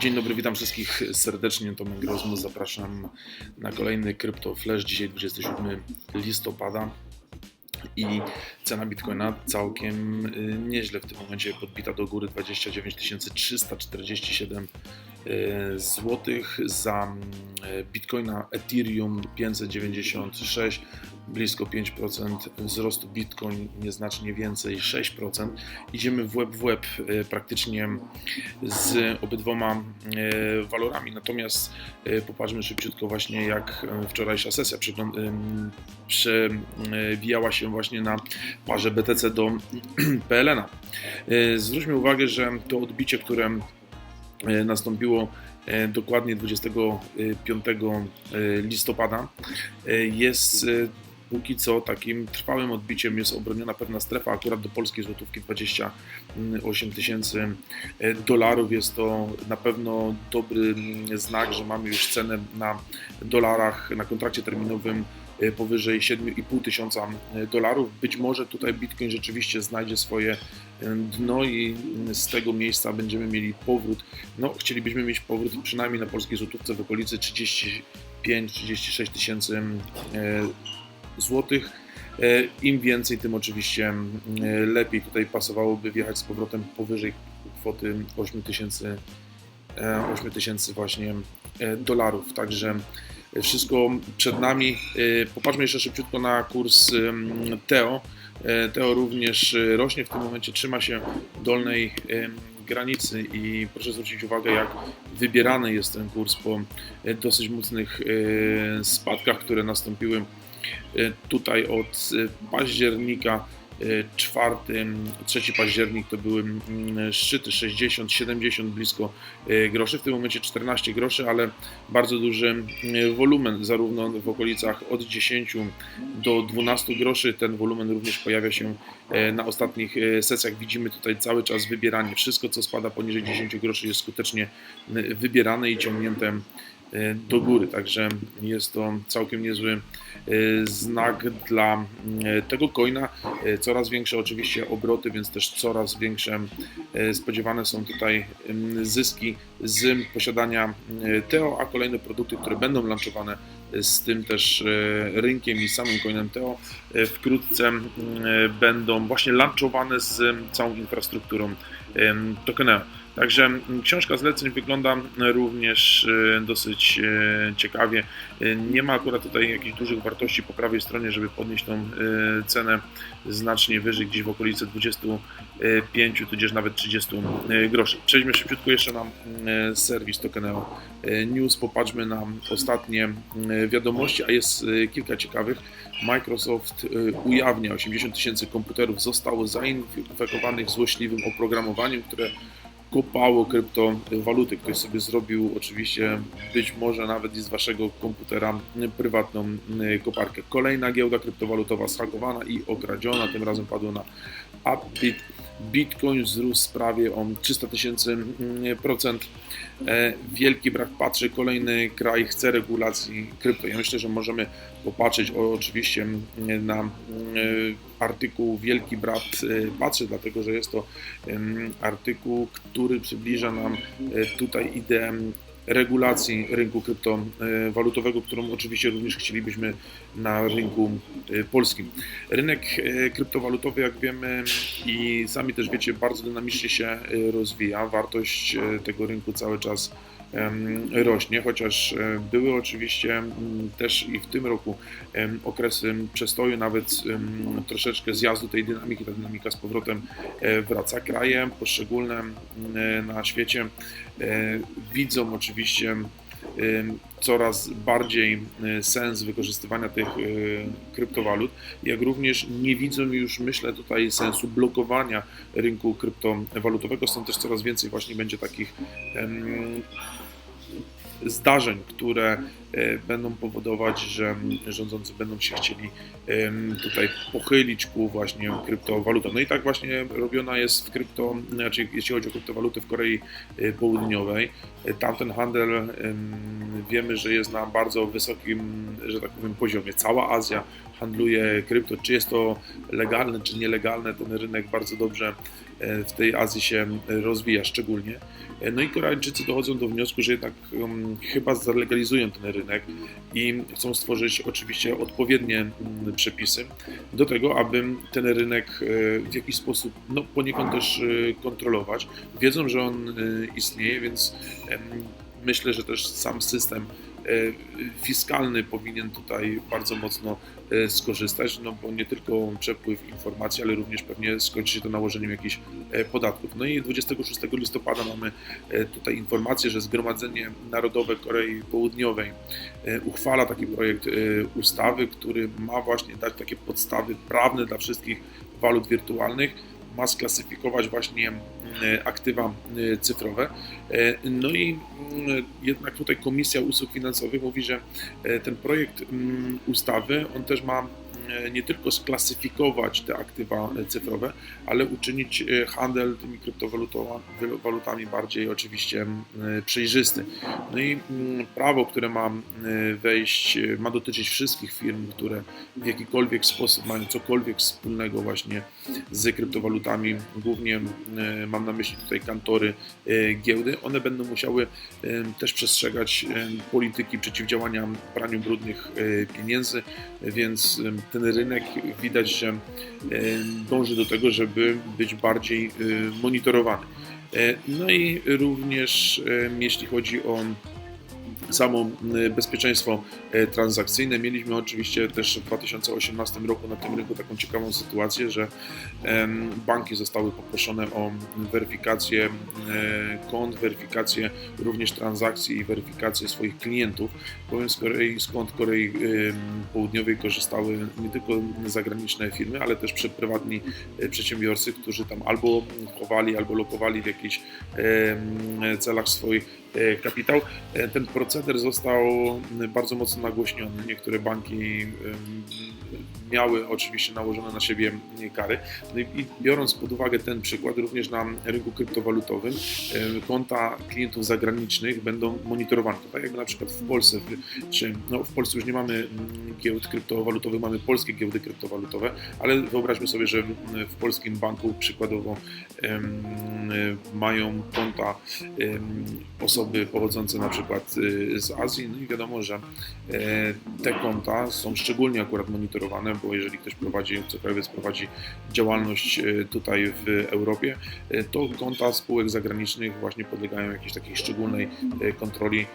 Dzień dobry, witam wszystkich serdecznie. Tomek Rozmus, zapraszam na kolejny Crypto Flash. Dzisiaj 27 listopada i cena Bitcoina całkiem y, nieźle w tym momencie podbita do góry 29 347 zł za y, Bitcoina Ethereum 596 blisko 5% wzrostu Bitcoin nieznacznie więcej 6% idziemy w web w web y, praktycznie z obydwoma walorami natomiast popatrzmy szybciutko właśnie jak wczorajsza sesja przewijała się właśnie na parze BTC do PLN-a. E, zwróćmy uwagę, że to odbicie, które e, nastąpiło e, dokładnie 25 listopada jest póki co takim trwałym odbiciem jest obroniona pewna strefa, akurat do polskiej złotówki 28 tysięcy dolarów. Jest to na pewno dobry znak, że mamy już cenę na dolarach na kontrakcie terminowym powyżej 7,5 tysiąca dolarów. Być może tutaj Bitcoin rzeczywiście znajdzie swoje dno i z tego miejsca będziemy mieli powrót. No, chcielibyśmy mieć powrót przynajmniej na polskiej złotówce w okolicy 35-36 tysięcy złotych. Im więcej, tym oczywiście lepiej. Tutaj pasowałoby wjechać z powrotem powyżej kwoty 8 tysięcy 8 tysięcy właśnie dolarów. Także wszystko przed nami. E, popatrzmy jeszcze szybciutko na kurs TEO. E, TEO również e, rośnie w tym momencie, trzyma się dolnej granicy i proszę zwrócić uwagę, jak wybierany jest ten kurs po dosyć mocnych spadkach, które nastąpiły tutaj od października 4, 3 październik to były mm, szczyty 60, 70 blisko groszy, w tym momencie 14 groszy, ale bardzo duży wolumen, zarówno w okolicach od 10 do 12 groszy. Ten wolumen również pojawia się na ostatnich sesjach. Widzimy tutaj cały czas wybieranie. Wszystko, co spada poniżej 10 groszy, jest skutecznie wybierane i ciągnięte do góry. Także jest to całkiem niezły znak dla tego coina. Coraz większe oczywiście obroty, więc też coraz większe spodziewane są tutaj zyski z posiadania Teo, a kolejne produkty, które będą launchowane z tym też rynkiem i samym coinem Teo wkrótce będą właśnie launchowane z całą infrastrukturą tokeneo. Także mm, książka zleceń wygląda również e, dosyć e, ciekawie. E, nie ma akurat tutaj jakichś dużych wartości po prawej stronie, żeby podnieść tą cenę znacznie wyżej, gdzieś w okolicy 25, tudzież nawet 30 groszy. Przejdźmy szybciutko jeszcze na serwis Tokeneo News, popatrzmy na ostatnie wiadomości, a jest kilka ciekawych. Microsoft ujawnia 80 tysięcy komputerów zostało zainfekowanych złośliwym oprogramowaniem, które kopało kryptowaluty. Ktoś sobie zrobiu oczywiście być może nawet i z waszego komputera prywatną y, koparkę. Kolejna giełda kryptowalutowa zhakowana i okradziona, tym razem padło na Upbit. Bitcoin wzrósł prawie o 300 tysięcy mm, procent. E, wielki brak patrzy, kolejny kraj chce regulacji krypto. Ja myślę, że możemy popatrzeć oczywiście mm, na mm, artykuł Wielki Brat e, patrzy, dlatego że jest to artykuł, który przybliża nam e, tutaj ideę regulacji rynku kryptowalutowego, którą oczywiście również chcielibyśmy na rynku e, polskim. Rynek e, kryptowalutowy, jak wiemy i sami też wiecie, bardzo dynamicznie się e, rozwija. Wartość tego rynku cały czas rośnie, chociaż były oczywiście też i w tym roku okresy przestoju, nawet troszeczkę zjazdu tej dynamiki, ta dynamika z powrotem wraca. Kraje poszczególne na świecie widzą oczywiście coraz bardziej sens wykorzystywania tych kryptowalut, jak również nie widzą już, myślę, tutaj sensu blokowania rynku kryptowalutowego, stąd też coraz więcej właśnie będzie takich zdarzeń, które e, będą powodować, że rządzący będą się chcieli tutaj pochylić ku właśnie kryptowalutom. No i tak właśnie robiona jest w krypto, znaczy jeśli chodzi o kryptowaluty w Korei e, Południowej. E, tamten handel wiemy, że jest na bardzo wysokim, że tak powiem, poziomie. Cała Azja handluje krypto, czy jest to legalne, czy nielegalne, ten rynek bardzo dobrze w tej Azji się rozwija szczególnie. E, no i Koreańczycy dochodzą do wniosku, że jednak um, chyba zalegalizują ten rynek i chcą stworzyć oczywiście odpowiednie um, przepisy do tego, aby ten rynek e, w jakiś sposób no, poniekąd też e, kontrolować. Wiedzą, że on istnieje, więc myślę, że też sam system E, fiskalny powinien tutaj bardzo mocno e, skorzystać, no bo nie tylko przepływ informacji, ale również pewnie skończy się to nałożeniem jakichś e, podatków. No i 26 listopada mamy tutaj informację, że Zgromadzenie Narodowe Korei Południowej uchwala taki projekt ustawy, który ma właśnie dać takie podstawy prawne dla wszystkich walut wirtualnych ma sklasyfikować właśnie e, aktywa e, cyfrowe. E, no i mm, jednak tutaj Komisja Usług Finansowych mówi, że ten projekt mm, ustawy, on też ma E, nie tylko sklasyfikować te aktywa cyfrowe, ale uczynić e, handel tymi kryptowalutami bardziej oczywiście przejrzysty. No i prawo, które ma wejść, ma dotyczyć wszystkich firm, które w jakikolwiek sposób mają cokolwiek wspólnego właśnie z kryptowalutami, głównie mam na myśli tutaj kantory e, giełdy, one będą musiały też przestrzegać polityki przeciwdziałania praniu brudnych pieniędzy, więc ten ten rynek widać, że dąży do tego, żeby być bardziej monitorowany. E, no i również jeśli chodzi o samo y, bezpieczeństwo y, transakcyjne. Mieliśmy oczywiście też w 2018 roku na tym rynku taką ciekawą sytuację, że banki zostały poproszone o weryfikację y, kont, weryfikację również transakcji i weryfikację swoich klientów, bowiem z Korei, Korei Południowej korzystały nie tylko zagraniczne firmy, ale też prywatni przedsiębiorcy, którzy tam albo chowali, albo lokowali w jakichś celach swój kapitał. Ten proces proceder został bardzo mocno nagłośniony. Niektóre banki miały oczywiście nałożone na siebie kary. No i biorąc pod uwagę ten przykład, również na rynku kryptowalutowym konta klientów zagranicznych będą monitorowane. tak jakby na przykład w Polsce, czy no w Polsce już nie mamy mm, giełd kryptowalutowych, mamy polskie giełdy kryptowalutowe, ale wyobraźmy sobie, że w polskim banku przykładowo mają konta osoby pochodzące na przykład y, z Azji, no i wiadomo, że e, te konta są szczególnie akurat monitorowane, bo jeżeli ktoś prowadzi, cokolwiek prowadzi działalność e, tutaj w Europie, e, to konta spółek zagranicznych właśnie podlegają jakiejś takiej szczególnej kontroli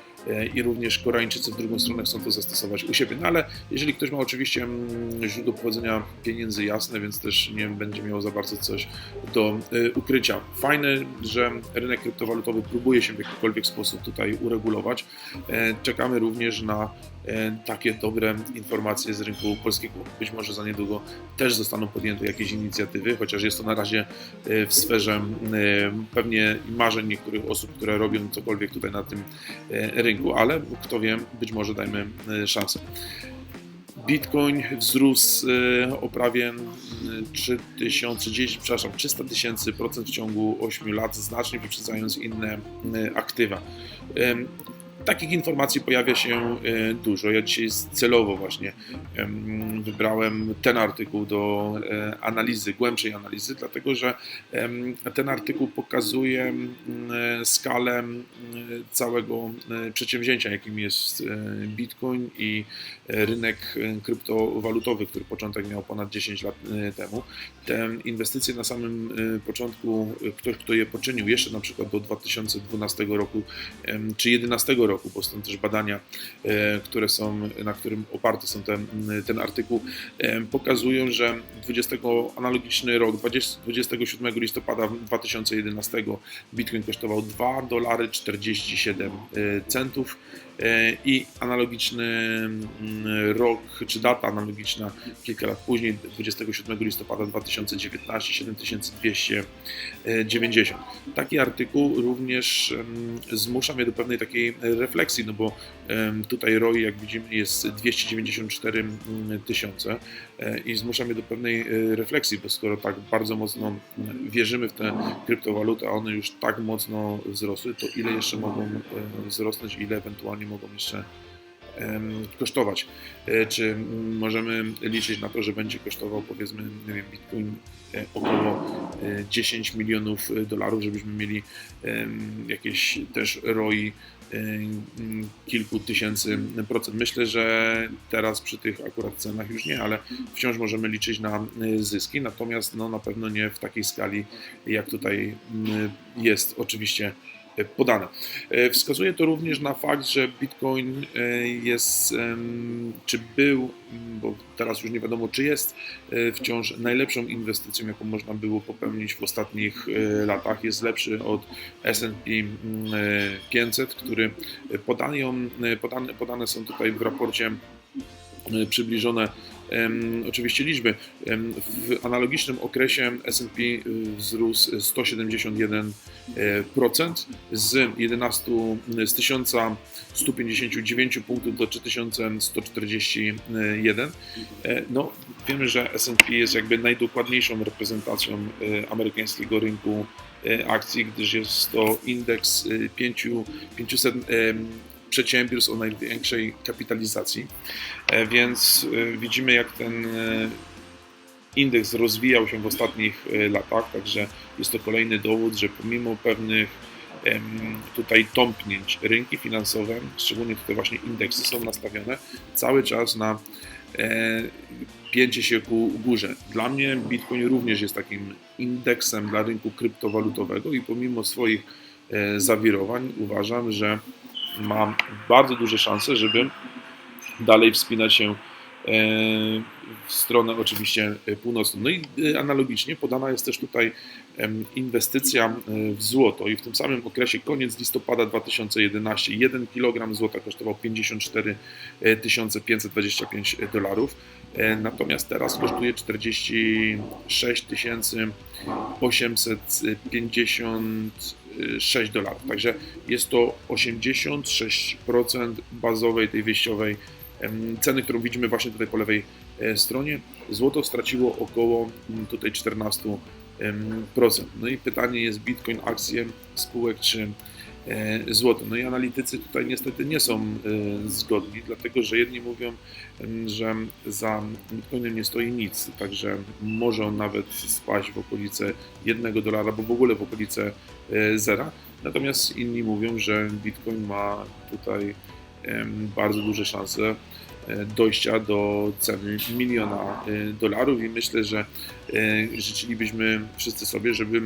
i również Koreańczycy w drugą stronę chcą to zastosować u siebie. No ale jeżeli ktoś ma oczywiście mm, źródło pochodzenia pieniędzy jasne, więc też nie będzie miał za bardzo coś do ukrycia. Fajne, że rynek kryptowalutowy próbuje się w jakikolwiek sposób tutaj uregulować. Czekamy również na e, takie dobre informacje z rynku polskiego. Być może za niedługo też zostaną podjęte jakieś inicjatywy, chociaż jest to na razie e, w sferze e, pewnie marzeń niektórych osób, które robią cokolwiek tutaj na tym rynku, ale kto wie, być może dajmy szansę. Bitcoin wzrósł o prawie 3010, przepraszam, 300 tysięcy procent w ciągu 8 lat, znacznie wyprzedzając inne aktywa. Takich informacji pojawia się e, dużo. Ja dzisiaj celowo właśnie wybrałem ten artykuł do e, analizy, głębszej analizy, dlatego że ten artykuł pokazuje skalę całego przedsięwzięcia, jakim jest e, Bitcoin i rynek kryptowalutowy, który początek miał ponad 10 lat temu. Te inwestycje na samym początku, ktoś, kto je poczynił jeszcze na przykład do 2012 roku czy 2011 roku, roku, bo są też badania, e, które są, na którym oparty są ten, ten artykuł, e, pokazują, że 20, analogiczny rok, 20, 27 listopada 2011 Bitcoin kosztował 2 dolary 47 e, centów. I analogiczny rok, czy data analogiczna kilka lat później, 27 listopada 2019, 7290. Taki artykuł również zmusza mnie do pewnej takiej refleksji, no bo tutaj ROI, jak widzimy, jest 294 mm, tysiące e, i zmusza mnie do pewnej e, refleksji, bo skoro tak bardzo mocno wierzymy w te kryptowaluty, a one już tak mocno wzrosły, to ile jeszcze mogą wzrosnąć, ile ewentualnie mogą jeszcze kosztować. E, Czy możemy liczyć na to, że będzie kosztował powiedzmy nie wiem, Bitcoin e, około e, 10 milionów e, dolarów, żebyśmy mieli jakieś też ROI kilku tysięcy procent. Myślę, że teraz przy tych akurat cenach już nie, ale wciąż możemy liczyć na zyski, natomiast no, na pewno nie w takiej skali, jak tutaj jest oczywiście podane. E, Wskazuje to również na fakt, że Bitcoin e, jest, czy był, bo teraz już nie wiadomo, czy jest e, wciąż najlepszą inwestycją, jaką można było popełnić w ostatnich e, latach. Jest lepszy od S&P m, e, 500, który e, podane, podane są tutaj w raporcie e, przybliżone em, oczywiście liczby. W analogicznym okresie S&P y, wzrósł 171% e, procent z 11 z 1159 punktów do 3141. E, No, wiemy, że S&P jest jakby najdokładniejszą reprezentacją e, amerykańskiego rynku e, akcji, gdyż jest to indeks e, pięciu- 500 em, przedsiębiorstw o największej kapitalizacji. E, Więc e, widzimy, jak ten e, indeks rozwijał się w ostatnich latach, także jest to kolejny dowód, że pomimo pewnych tutaj tąpnięć rynki finansowe, szczególnie tutaj właśnie indeksy są nastawione cały czas na pięcie się ku górze. Dla mnie Bitcoin również jest takim indeksem dla rynku kryptowalutowego i pomimo swoich zawirowań uważam, że ma bardzo duże szanse, żeby dalej wspinać się e, w stronę oczywiście północną. No i e, analogicznie podana jest też tutaj inwestycja e, w złoto i w tym samym okresie, koniec listopada 2011, 1 kg złota kosztował 54 525 dolarów, natomiast teraz kosztuje 46 856 dolarów. Także jest to 86% bazowej tej wyjściowej ceny, którą widzimy właśnie tutaj po lewej e, stronie. Złoto straciło około m, tutaj 14%. em, procent. No i pytanie jest Bitcoin, akcje spółek czy e, złoto. No i analitycy tutaj niestety nie są e, zgodni, dlatego że jedni mówią, że za Bitcoinem nie stoi nic, także może on nawet spaść w okolice 1 dolara, bo w ogóle w okolice e, zera. Natomiast inni mówią, że Bitcoin ma tutaj bardzo duże szanse dojścia do ceny miliona dolarów i myślę, że życzylibyśmy wszyscy sobie, żeby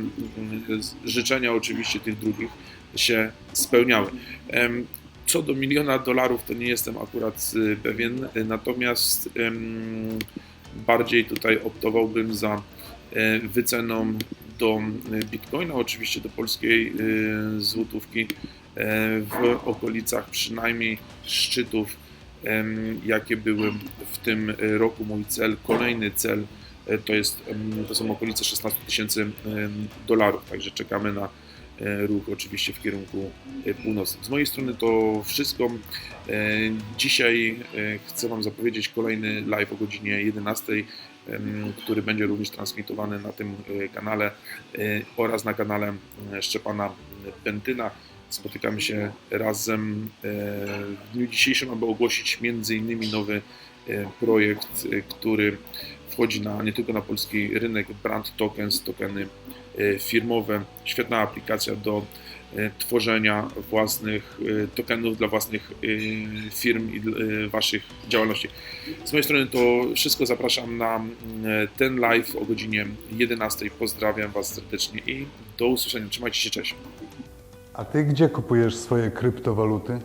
życzenia oczywiście tych drugich się spełniały. Co do miliona dolarów, to nie jestem akurat e, pewien, natomiast bardziej tutaj optowałbym za e, wyceną do bitcoina, oczywiście do polskiej e, złotówki e, w okolicach przynajmniej szczytów, jakie były w tym roku. Mój cel, kolejny cel e, to, jest, to są okolice 16 tysięcy dolarów, także czekamy na ruch oczywiście w kierunku e, północnym. Z mojej strony to wszystko. E, Dzisiaj e, chcę Wam zapowiedzieć kolejny live o godzinie 11, em, który będzie również transmitowany na tym e, kanale e, oraz na kanale e, Szczepana Pentyna. Spotykamy się razem e, w dniu dzisiejszym, aby ogłosić innymi nowy e, projekt, e, który wchodzi na, nie tylko na polski rynek, brand tokens, tokeny e, firmowe, świetna aplikacja do e, tworzenia własnych e, tokenów dla własnych firm i waszych działalności. Z mojej strony to wszystko. Zapraszam na mm, ten live o godzinie 11. Pozdrawiam Was serdecznie i do usłyszenia. Trzymajcie się, cześć. A ty gdzie kupujesz swoje kryptowaluty?